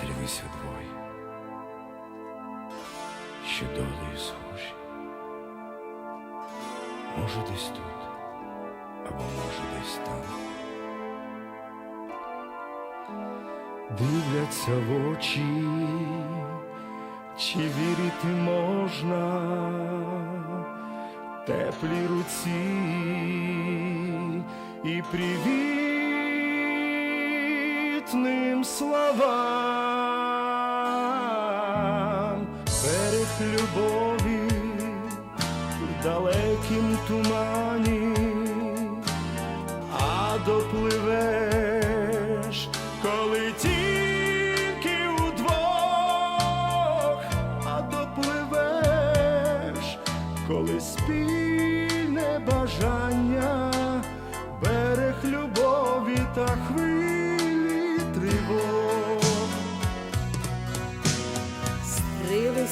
зійшлися двоє, що долею схожі. Може, десь тут, або може десь там. Дивляться в очі, чи вірити можна теплій руці і привітним словам берег любові в далекім тумані, а допливеш, коли тільки удвох, а допливеш, коли спільне бажання,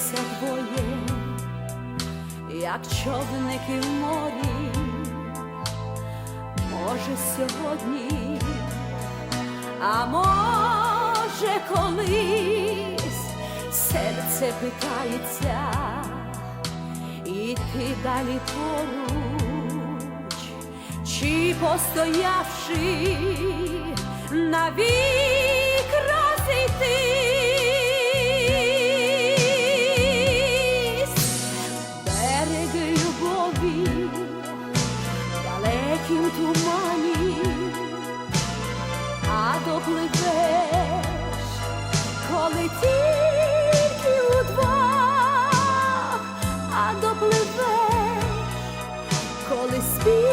Стрілися двоє, як човники в морі, може сьогодні, а може колись серце питається, іти далі поруч, чи постоявши навік тумані, а допливеш, коли тільки удвох, а допливеш, коли спільне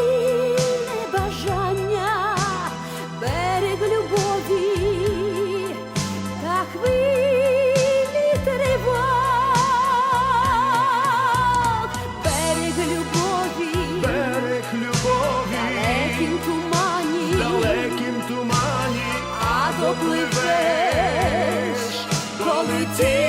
допливеш, коли тільки